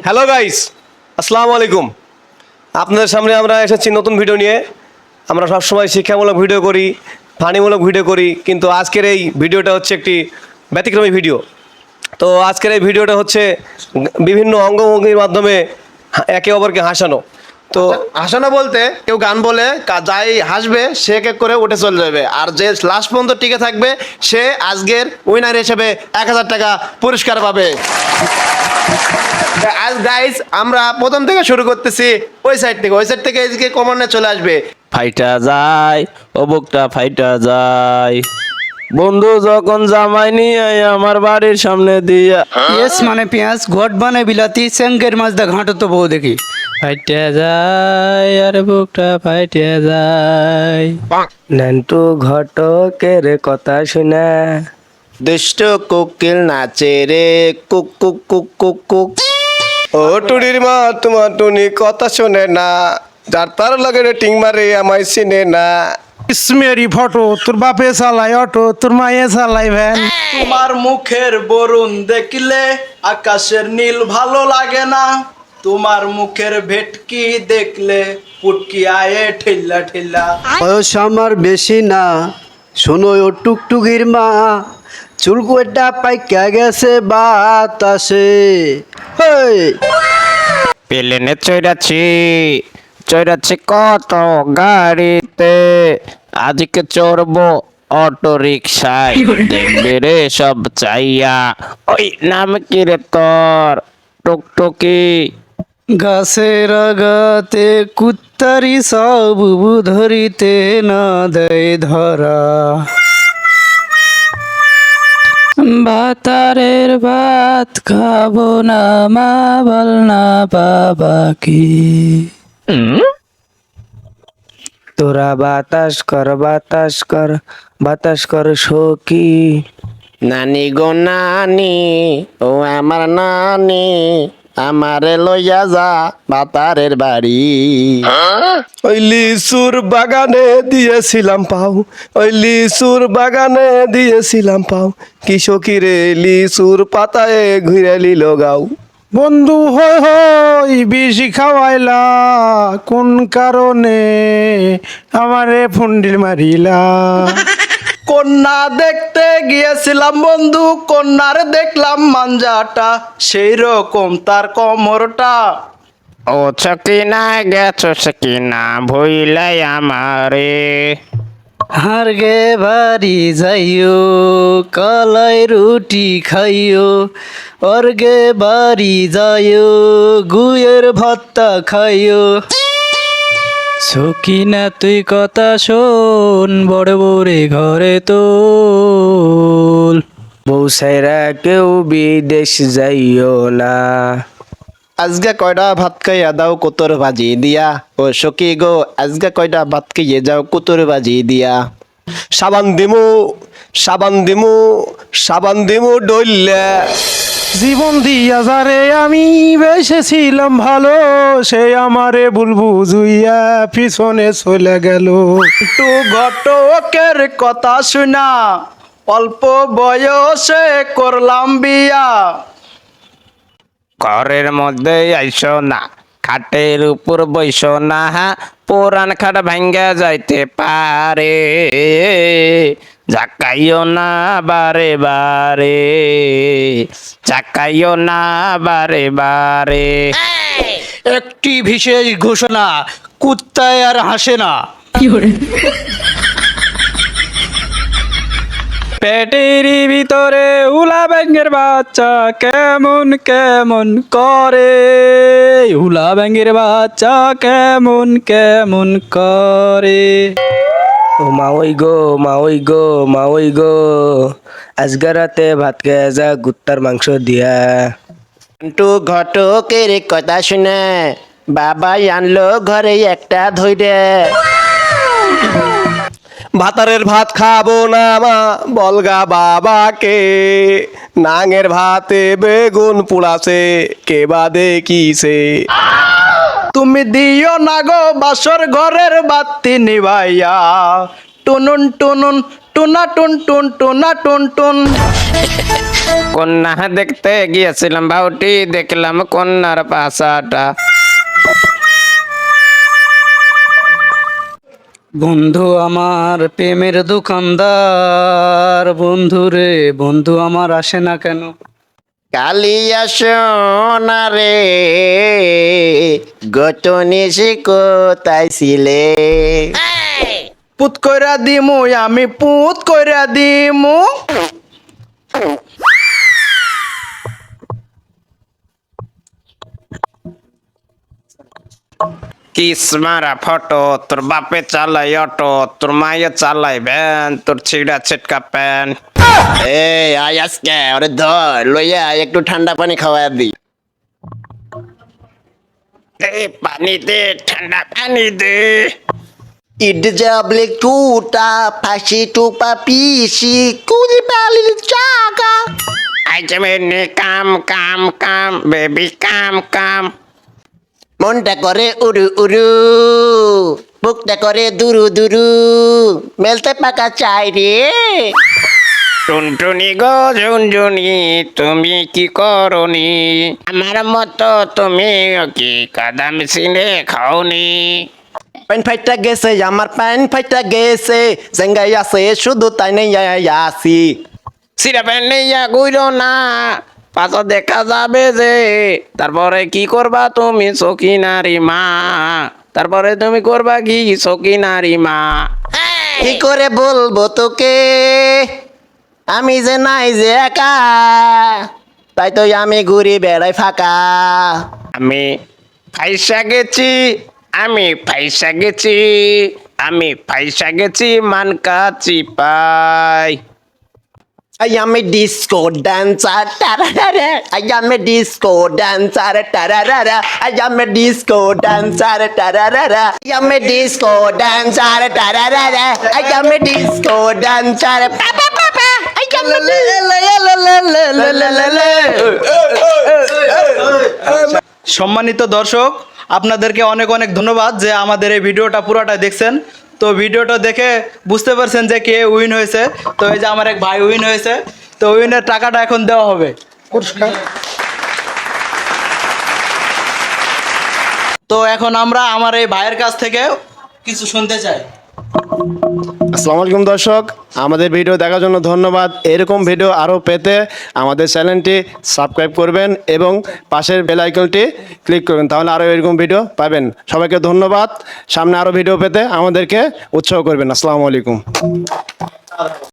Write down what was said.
Hello guys আসসালামু আলাইকুম আপনাদের সামনে আমরা এসেছি নতুন ভিডিও নিয়ে। আমরা সবসময় শিক্ষামূলক ভিডিও করি, ফানিমূলক ভিডিও করি, কিন্তু আজকের এই ভিডিওটা হচ্ছে একটি ব্যতিক্রমী ভিডিও তো আজকের এই ভিডিওটা হচ্ছে বিভিন্ন অঙ্গভঙ্গির মাধ্যমে একে অপরকে হাসানো। তো হাসানো বলতে কেউ গান বলে যাই হাসবে, সে এক এক করে উঠে চলে যাবে। আর যে লাস্ট পর্যন্ত টিকে থাকবে, সে আজকের উইনার হিসেবে এক হাজার টাকা পুরস্কার পাবে। আজ গাইস আমরা প্রথম থেকে শুরু করতেছি ওই সাইড থেকে। ওই সাইড থেকে এদিকে কমনে চলে আসবে। ফাইটা যায় ও বুকটা ফাইটা যায়। বন্ধু যখন জামাই নিয়ে আমার বাড়ির সামনে দিয়া ইয়েস মানে পেঁয়াজ ঘট মানে বিলাতি চেঙ্গের মাছ দা ঘাঁটো তো বউ দেখি। ফাইটা যায় আর বুকটা ফাইটা যায়। নান্টু ঘটকের কথা শুনে। দুষ্ট কোকিল নাচে রে কুক কুক কুক কুক কুক। ও টুরির মা তোমার টুনি কথা শোনে না। যার তার লগে টিং মারে আমায় চিনে না। ইসমেরি ফটো তোর বাপে চালাই অটো তোর মায়ে চালাই ভ্যান। তোমার মুখের বরুণ দেখলে আকাশের নীল ভালো লাগে না। তোমার মুখের ভেটকি দেখলে পুটকি আয়ে ঠেল্লা ঠেল্লা বয়স আমার বেশি না শোনো ও টুকটুকির মা। চুলকুয়েটা পাইকা গেছে বাতাসে। হেই। প্লেনে চড়াচ্ছি চড়াচ্ছি কত গাড়িতে? আজকে চড়বো অটো রিক্সায় দেখবে রে সব চাইয়া। ওই নাম কি রে তোর? টুকটুকি। গাছের আগাতে কুত্তারি সব ধরিতে না দেয় ধরা। ভাতারের ভাত খাব না, মা বল না, বাবা কি? তোরা বাতাস কর বাতাস কর বাতাস কর সখী। নানি গো নানি, ও আমার নানি আমারে লইয়া যা বাতারের বাড়ি। ওই লিচুর বাগানে দিয়েছিলাম পাও ওই লিচুর বাগানে দিয়েছিলাম পাও। কিশোকিরে লিচুর পাতায় ঘুরে লিল গাও। বন্ধু হই হই বেশি খাওয়াইলা কোন কারণে আমারে ফুন্ডিল মারিলা? কন্যা দেখতে গিয়েছিলাম বন্ধু কন্যার দেখলাম মাঞ্জাটা সেই রকম তার কমরটা। ও সকিনা গেছো সকিনা ভইলাই আমারে। হার গে বাড়ি যাইও কালাই রুটি খাইও অর্গে বাড়ি যাইও গুয়ের ভত্তা খাইও। সকিনা তুই কথা শোন বড় বড়ে ঘরে তোল। বউ সাইরা কেউ বিদেশ যাইও না। আজকে কয়টা ভাত খাইয়া দাও কুতর ভাজি দিয়া। ও সখী গো আজকে কয়টা ভাত খাইয়ে যাও কুতর ভাজি দিয়া। সাবান দিমু সাবান দিমু সাবান দিমু ডইল্লা। জীবন দিয়া যারে আমি বেসেছিলাম ভালো সে আমারে বুলবু জুইয়া পিছনে চলে গেল। টু ঘটকের কথা শুনা অল্প বয়সে করলাম বিয়া। ঘরের মধ্যে আইসো না খাটের উপর বইস না পুরান খাট ভাঙ্গা যাইতে পারে। জাকাইও না বারে বারে জাকাইও না বারে বারে। একটি বিশেষ ঘোষণা কুত্তায় আর হাসে না। পেটের ভিতরে উলা ব্যাঙ্গের বাচ্চা কেমন কেমন করে? উলা ব্যাঙ্গের বাচ্চা কেমন কেমন করে? ও মা ওই গো মা ওই গো মা ওই গো। আজকে রাতে ভাত খেয়ে যা গুত্তার মাংস দিয়া। টু ঘটকের কথা শুনে বাবা আনলো ঘরে একটা ধৈরে ভাতারের ভাত খাব না মা বলগা বাবাকে। নাঙের ভাতে বেগুন পুড়াছে কে বা দেখিছে? তুমি দিও না গো বাসর ঘরের বাতি নিভাইয়া। টুনুন টুনুন টুনা টুন টুন টুনা টুন টুন। কন্যা দেখতে গিয়েছিলাম বাউটি দেখলাম কন্যার পাশাটা। বন্ধু আমার প্রেমের দোকানদার বন্ধু রে বন্ধু আমার আসে না কেন? কালিয়া সোনারে গটনি কোথায় ছিলে? পুত কইরা দিমু আমি পুত কইরা দিমু। কিসমারা ফটো তোর বাপে চালাই অটো তোর মায়ে চালাই ভ্যান তোর ছিড়া ছিটকা প্যান্ট। এই আয় আজকে ওরে ধর লইয়া একটু ঠান্ডা পানি খাওয়া দি। পানি দে ঠান্ডা পানি দে। ইড জাবলে টুটা ফাঁসি টুপা পিসি কুড়ি বালির চাকা। আজ মেনে কাম কাম কাম বেবি কাম কাম। মনটা করে উড়ু উড়ু বুকটা করে দুরু দুরু। মেলতে পাকা চাই রে। টুনটুনি গো ঝুনঝুনি তুমি কি করনি? আমার মতো তুমি কি কাদাম সিনে খাওনি? প্যান ফাইটটা গেছে আমার প্যান ফাইটটা গেছে জেঙ্গাই আছে শুধু তাই নেই আসি। সিরা প্যান্ট নেইয়া গুইরো না পাশা দেখা যাবে যে তারপরে কি করবা তুমি সখী নারী মা? তারপরে তুমি করবা কি সখী নারী মা? কি করে বলব তোকে? আমি যে নাই যে একা তাই তো আমি ঘুরি বেড়াই ফাঁকা আমি ফাইসা গেছি আমি ফাইসা গেছি আমি ফাইসা গেছি মানকা চিপাই I am a disco dancer, tararara. I am a disco dancer, tararara. I am a disco dancer, tararara. I am a disco dancer, tararara. I am সম্মানিত দর্শক আপনাদেরকে অনেক অনেক ধন্যবাদ যে আমাদের এই ভিডিওটা পুরোটা দেখছেন তো ভিডিওটা দেখে বুঝতে পারছেন যে কে উইন হয়েছে তো এই যে আমার এক ভাই উইন হয়েছে তো উইনের টাকাটা এখন দেওয়া হবে তো এখন আমরা আমার এই ভাইয়ের কাছ থেকে কিছু শুনতে চাই আসসালামু আলাইকুম দর্শক, আমাদের ভিডিও দেখার জন্য ধন্যবাদ। এরকম ভিডিও আরও পেতে আমাদের চ্যানেলটি সাবস্ক্রাইব করবেন এবং পাশের বেল আইকনটি ক্লিক করবেন, তাহলে আরও এরকম ভিডিও পাবেন। সবাইকে ধন্যবাদ। সামনে আরও ভিডিও পেতে আমাদেরকে উৎসাহ করবেন। আসসালামু আলাইকুম।